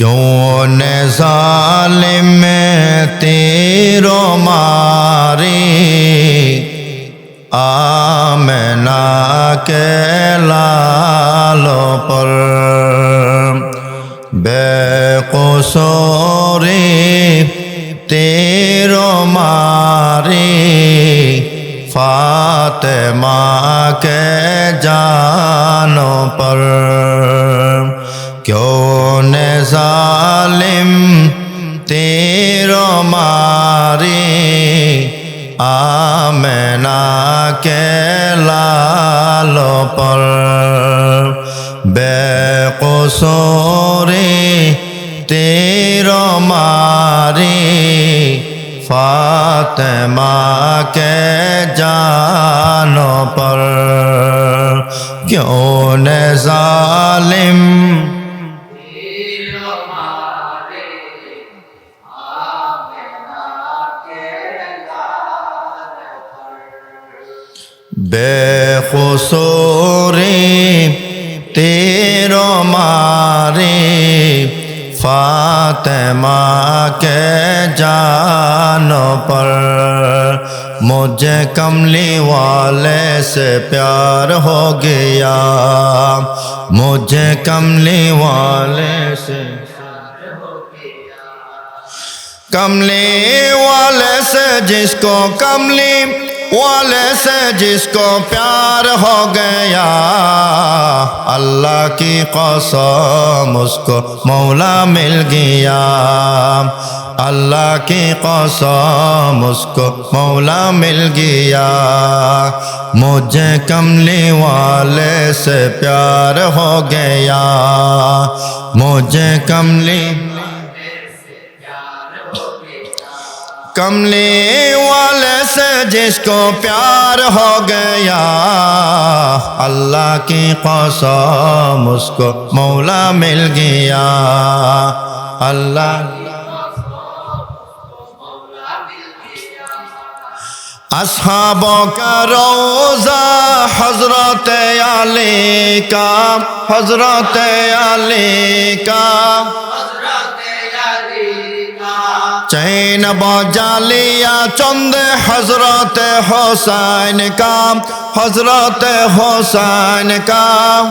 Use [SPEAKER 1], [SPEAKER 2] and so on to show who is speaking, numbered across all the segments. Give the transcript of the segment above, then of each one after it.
[SPEAKER 1] کیوں نے ظالم تیرو ماری آمنا کے لالوں پر بے قصوری تیرو ماری فاطمہ کے جانوں پر کیوں نے ظالم تیرو ماری آمنا کے لالوں پر بے قصوری تیرو ماری فاطمہ کے جانوں پر بے قصوری تیرو ماری فاطمہ کے جانوں پر مجھے کملی والے سے پیار ہو گیا مجھے کملی والے سے کملی والے سے جس کو کملی والے سے جس کو پیار ہو گیا، اللہ کی قسم اس کو مولا مل گیا۔ اللہ کی قسم اس کو مولا مل گیا۔ مجھے کملی والے سے پیار ہو گیا۔ مجھے کملی کملی والے سے جس کو پیار ہو گیا، اللہ کی قسم اس کو مولا مل گیا۔ اللہ اصحابوں کا روزہ حضرت علی کا، حضرت علی کا۔ چین بجالیا چند حضرت حسین کا حضرت حسین کا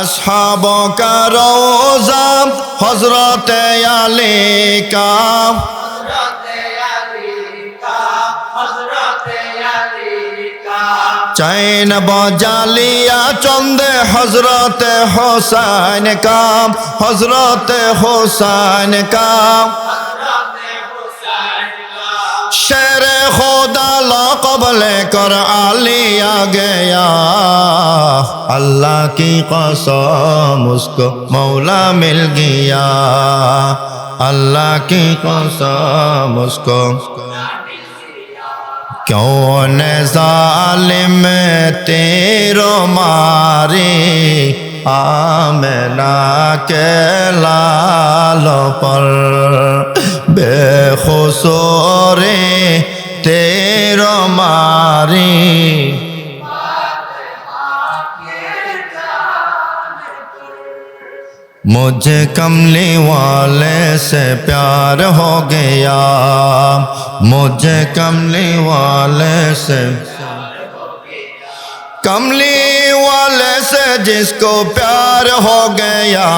[SPEAKER 1] اصحابوں کا روزہ حضرت علی کا چین بجالیا چند حضرت حسین کا حضرت حسین کا شیر خدا لقب لے کر علی آ گیا۔ اللہ کی قسم اس کو مولا مل گیا۔ اللہ کی قسم اس کو کیوں نے ظالم تیرو ماری آمنا کے لالوں پر بے خصوری تیرو ماری مجھے کملی والے سے پیار ہو گیا۔ مجھے کملی والے سے کملی والے سے جس کو پیار ہو گیا۔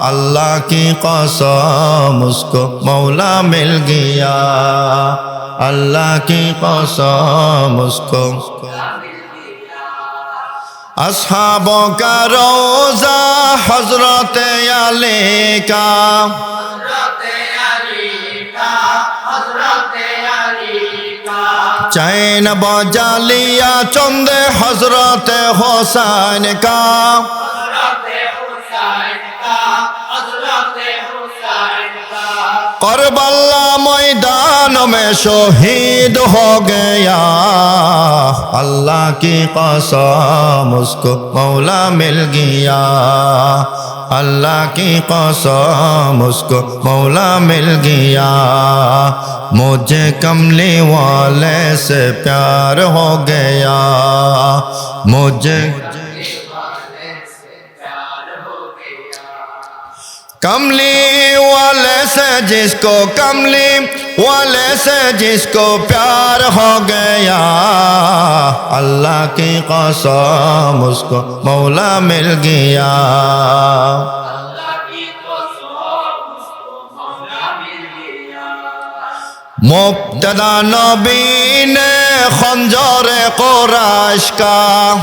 [SPEAKER 1] اللہ کی قسم اس کو مولا مل گیا۔ اللہ کی قسم اس کو اصحابوں کا روزہ حضرت علی کا چین بجالیا چند حضرت حسین کا کربلا میدان میں شہید ہو گیا۔ اللہ کی قسم اس کو مولا مل گیا۔ اللہ کی قسم اس کو مولا مل گیا۔ مجھے کملی والے سے پیار ہو گیا۔ مجھے کملی والے سے جس کو کملی والے سے جس کو پیار ہو گیا، اللہ کی قسم اس کو مولا مل گیا۔ مبتدا نبی نے خنجر قرش کا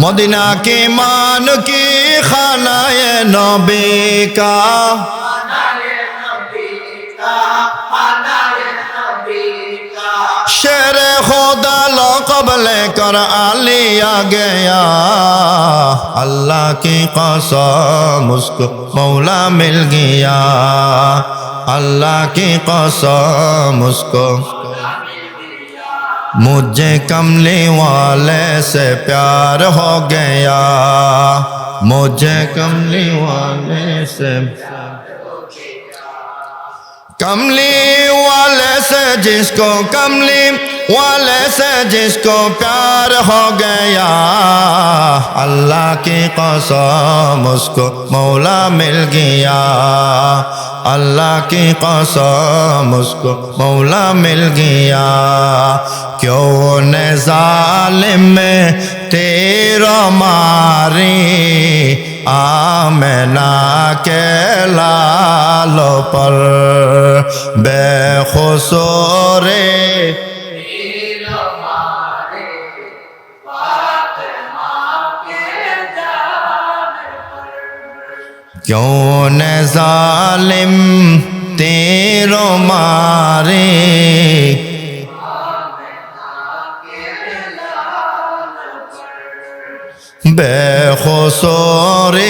[SPEAKER 1] مدینہ کی مان کی خانہ نبی کا۔ شیر خدا لقب لے کر آلیا گیا۔ اللہ کی قسم اس کو مولا مل گیا۔ اللہ کی قسم اس کو مجھے کملی والے سے پیار ہو گیا۔ مجھے کملی والے سے کملی والے سے جس کو کملی والے سے جس کو پیار ہو گیا، اللہ کی قسم اس کو مولا مل گیا۔ اللہ کی قسم اس کو مولا مل گیا۔ کیوں نے ظالم میں تیرا ماری؟ آمنا کے لالو پر بے خسورے کیوں نے ظالم تیرو مارے بے خسورے